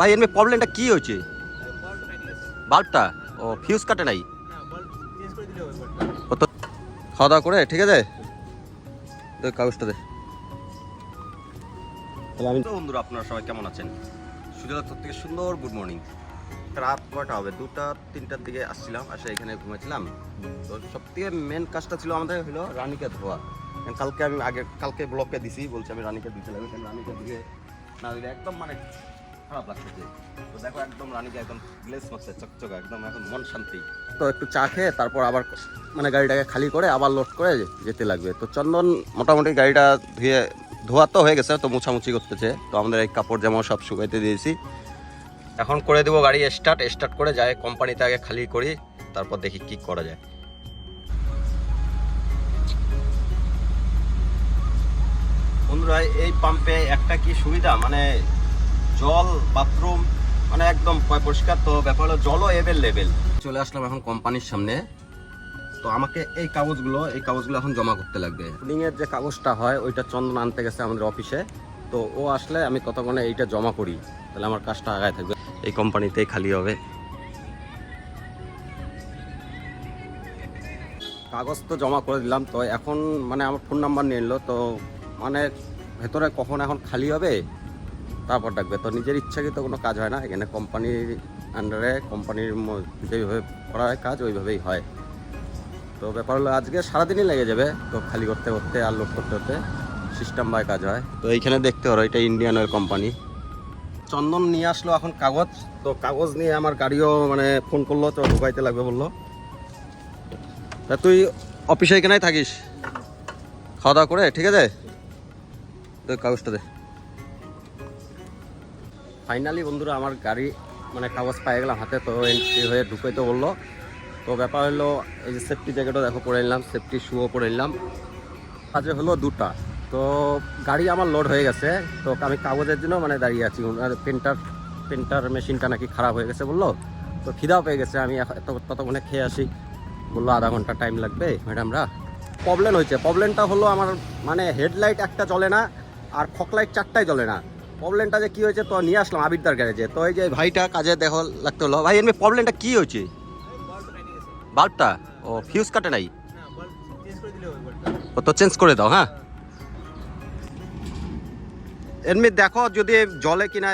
ভাই এমনি প্রবলেমটা কি হয়েছে? বাল্বটা ও ফিউজ কাটে নাই? ও তো খাওয়া দাওয়া করে, ঠিক আছে? কাগজটা দে। আমি বন্ধুরা, আপনারা সবাই কেমন আছেন? সূর্যোদয় থেকে সুন্দর গুড মর্নিং রাত কয়টা হবে? দুটা, তিনটার দিকে আসছিলাম, আসে এখানে ঘুমাইছিলাম। তো সব থেকে মেন কাজটা ছিল আমাদের হলো রানীকে ধোয়া। কালকে আমি আগে কালকে ব্লকে দিছি, বলছি আমি রানীকে এখানে রানীকে দিকে না দিলে একদম মানে খারাপ লাগতেছে তো দেখো একদম রানীকে একদম গ্লেস মারছে, চকচকা, একদম এখন মন শান্তি। তো একটু চা খেয়ে তারপর আবার মানে গাড়িটাকে খালি করে আবার লোড করে যেতে লাগবে। তো চন্দন মোটামুটি গাড়িটা ধুয়ে ধোয়া তো হয়ে গেছে, তো মুছামুছি করতেছে। তো আমাদের এই কাপড় জামা সব শুকাইতে দিয়েছি। এখন করে দেবো গাড়ি স্টার্ট স্টার্ট করে যায় কোম্পানিতে আগে খালি করি, তারপর দেখি কি করা যায়। বন্ধুরা, এই পাম্পে একটা কি সুবিধা? মানে জল বাথরুম মানে একদম পরিষ্কার তো ব্যাপার হলো জলও এভেলেবেল চলে আসলাম এখন কোম্পানির সামনে। তো আমাকে এই কাগজগুলো এই কাগজগুলো এখন জমা করতে লাগবে। এর যে কাগজটা হয়, ওইটা চন্দন আনতে গেছে আমাদের অফিসে তো ও আসলে আমি ততক্ষণে এইটা জমা করি? তাহলে আমার কাজটা আগায় থাকবে। এই কোম্পানিতেই খালি হবে। কাগজ তো জমা করে দিলাম। তো এখন মানে আমার ফোন নাম্বার নিয়ে নিলো। তো মানে ভেতরে কখন এখন খালি হবে? তারপর ডাকবে তো নিজের ইচ্ছাকৃত কোনো কাজ হয় না। এখানে কোম্পানির আন্ডারে কোম্পানির যেভাবে করা হয় কাজ, ওইভাবেই হয়। তো ব্যাপার হলো আজকে সারাদিনই লেগে যাবে। তো খালি করতে করতে আর লোড করতে করতে সিস্টেম বাই কাজ হয়। তো এইখানে দেখতে পারো, এটা ইন্ডিয়ান অয়েল কোম্পানি চন্দন নিয়ে আসলো এখন কাগজ। তো কাগজ নিয়ে আমার গাড়িও মানে ফোন করল, তো ঢুকাইতে লাগবে বলল। তা তুই অফিসে এখানেই থাকিস। খাওয়া দাওয়া করে, ঠিক আছে? তো কাগজটা দে। ফাইনালি বন্ধুরা, আমার গাড়ি মানে কাগজ পাই গেলাম হাতে, তো এন্ট্রি হয়ে ঢুকাইতে বলল। তো ব্যাপার হলো, এই যে সেফটি জ্যাকেটও দেখো, পরে নিলাম সেফটি শুও পরে নিলাম। কাজে হলো দুটা। তো গাড়ি আমার লোড হয়ে গেছে, তো আমি কাগজের জন্য মানে দাঁড়িয়ে আছি। আর প্রিন্টার প্রিন্টার মেশিনটা নাকি খারাপ হয়ে গেছে বলল। তো খিদাও পেয়ে গেছে, আমি এত, ততক্ষণে খেয়ে আসি। বলল, আধা ঘণ্টা টাইম লাগবে ম্যাডামরা প্রবলেম হয়েছে। প্রবলেমটা হলো, আমার মানে হেডলাইট একটা চলে না, আর ফকলাইট চারটাই জ্বলে না। প্রবলেমটা যে কি হয়েছে, তো নিয়ে আসলাম আবিরদার গ্যারেজে। তো এই যে ভাইটা কাজে দেখো লাগতে হলো। ভাই, এমনি প্রবলেমটা কি হয়েছে? বাল্বটা? ও ফিউজ কাটে নাই? ও, তো চেঞ্জ করে দাও হ্যাঁ? এমনি দেখো যদি জলে কিনা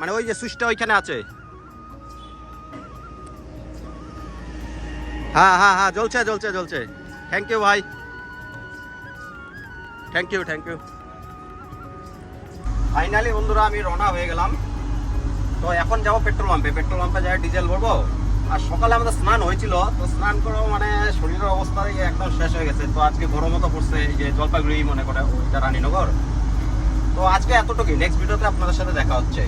মানে ওই যে সুইচটা ওইখানে আছে। হ্যাঁ হ্যাঁ হ্যাঁ জ্বলছে জ্বলছে জ্বলছে। থ্যাংক ইউ ভাই। Thank you thank you finally বন্ধুরা, আমি রওনা হয়ে গেলাম। তো এখন যাব পেট্রোল পাম্পে পেট্রোল পাম্পে যাই ডিজেল ভরবো। আর সকালে আমাদের স্নান হয়েছিল, তো স্নান করে মানে শরীরের অবস্থা একদম শেষ হয়ে গেছে। তো আজকে গরমও তো পড়ছে যে জলপাইগুড়ি মনে করে ওইটা রানীনগর। তো আজকে এতটুকুই। নেক্সট ভিডিওতে আপনাদের সাথে দেখা হচ্ছে।